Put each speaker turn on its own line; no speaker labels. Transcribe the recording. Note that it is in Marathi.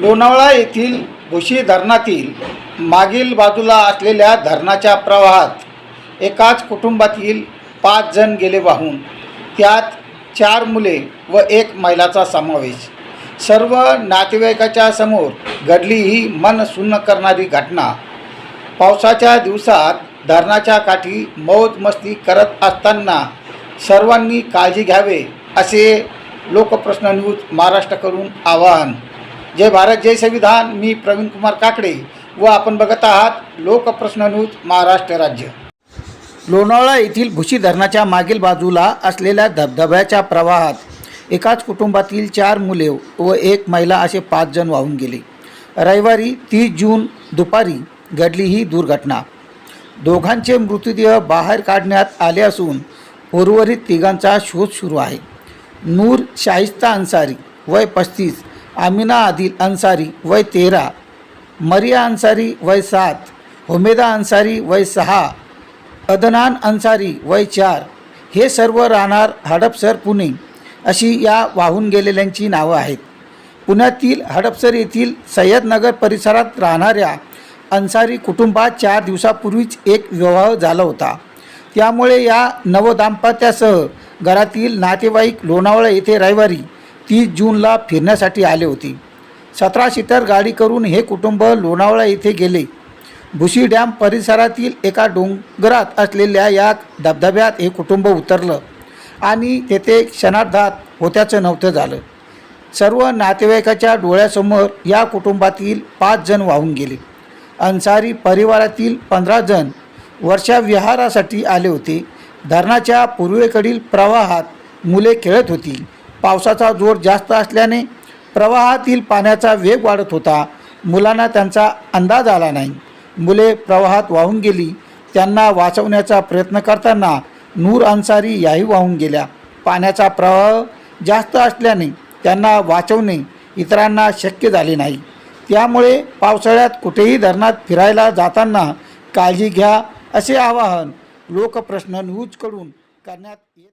लोणावळा येथील भुशी धरणातील मागील बाजूला असलेल्या धरणाच्या प्रवाहात एकाच कुटुंबातील पाच जण गेले वाहून. त्यात चार मुले व एक महिलाचा समावेश. सर्व नातेवाईकाच्या समोर घडली ही मन सुन्न करणारी घटना. पावसाच्या दिवसात धरणाच्या काठी मौज मस्ती करत असताना सर्वांनी काळजी घ्यावे असे लोकप्रश्न न्यूज महाराष्ट्राकडून आवाहन. जय भारत जय संविधान. मी प्रवीण कुमार काकडे व आपण बघत आहात लोकप्रश्न न्यूज महाराष्ट्र राज्य. लोणावळा येथील भुशी धरणाच्या मागील बाजूला असलेल्या धबधब्याच्या प्रवाहात एकाच कुटुंबातील चार मुले व एक महिला असे पाच जण वाहून गेले. रविवारी तीस जून दुपारी घडली ही दुर्घटना. दोघांचे मृतदेह बाहेर काढण्यात आले असून उर्वरित तिघांचा शोध सुरू आहे. नूर शाहिस्ता अन्सारी वय पस्तीस आमिना आदिल अन्सारी वय तेरा मरिया अन्सारी वय सात हुमेदा अन्सारी वय सहा अदनान अन्सारी वय चार हे सर्व राहणार हडपसर पुणे अशी या वाहून गेलेल्यांची नावं आहेत. पुण्यातील हडपसर येथील सय्यदनगर परिसरात राहणाऱ्या अन्सारी कुटुंबात चार दिवसापूर्वीच एक विवाह झाला होता. त्यामुळे या नवदाम्पत्यासह घरातील नातेवाईक लोणावळा येथे रविवारी तीस जूनला फिरण्यासाठी आले होते. सतरा सीटर गाडी करून हे कुटुंब लोणावळा येथे गेले. भुशी डॅम परिसरातील एका डोंगरात असलेल्या या धबधब्यात हे कुटुंब उतरलं आणि तेथे क्षणार्धात होत्याचं नव्हतं झालं. सर्व नातेवाईकाच्या डोळ्यासमोर या कुटुंबातील पाच जण वाहून गेले. अन्सारी परिवारातील पंधरा जण वर्षाविहारासाठी आले होते. धरणाच्या पूर्वेकडील प्रवाहात मुले खेळत होती. पावसाचा जोर जास्त असल्याने प्रवाहातील पाण्याचा वेग वाढत होता. मुलांना त्यांचा अंदाज आला नाही. मुले प्रवाहात वाहून गेली. त्यांना वाचवण्याचा प्रयत्न करताना नूर अन्सारी याही वाहून गेल्या. पाण्याचा प्रवाह जास्त असल्याने त्यांना वाचवणे इतरांना शक्य झाले नाही. त्यामुळे पावसाळ्यात कुठेही धरणात फिरायला जाताना काळजी घ्या असे आवाहन लोकप्रश्न न्यूजकडून करण्यात येत